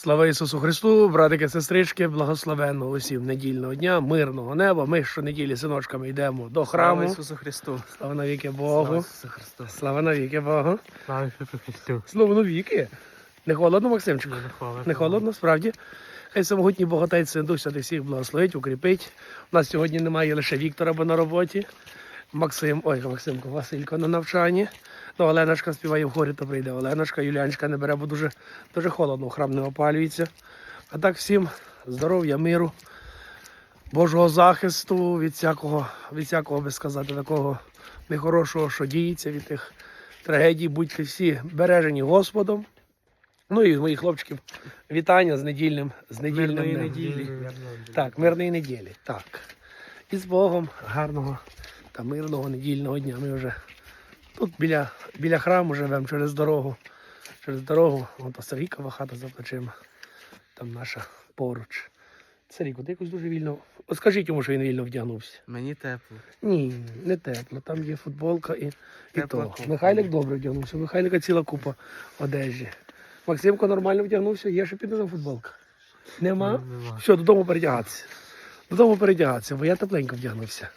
Слава Ісусу Христу, братики, сестрички, благословенного усім недільного дня, мирного неба. Ми щонеділі синочками йдемо до Слава храму. Ісусу Христу. Слава навіки Слава Богу. Ісусу Христу. Слава навіки Богу. Слава Ісусу Христу. Слово навіки. Не холодно, Максимчику? Не холодно. Не холодно, справді. Хай самогутній Богатець Син Дух Святий всіх благословить, укріпить. У нас сьогодні немає лише Віктора, бо на роботі. Максим, ой, Максимко, Василько на навчанні. Ну, Оленочка співає в хорі, то прийде Оленочка, Юляночка не бере, бо дуже, дуже холодно, храм не опалюється. А так всім здоров'я, миру, Божого захисту від всякого, від всякого, би сказати, такого нехорошого, що діється, від тих трагедій. Будьте всі бережені Господом. Ну і моїх хлопчиків вітання з недільним, з недільним Мирної днем. неділі. Так, мирної неділі. Так. І з Богом гарного та мирного недільного дня. Ми вже тут біля, біля храму живемо через дорогу. Через дорогу, от Сергійкова хата за плечима. Там наша поруч. Сергійко, ти якось дуже вільно. От скажіть йому, що він вільно вдягнувся. Мені тепло. Ні, не тепло. Там є футболка і, і Тепла то. купа. Михайлик добре вдягнувся. Михайлика ціла купа одежі. Максимко нормально вдягнувся, є ще піде на футболка. Нема? Нема. Все, додому передягатися. Додому передягатися, бо я тепленько вдягнувся.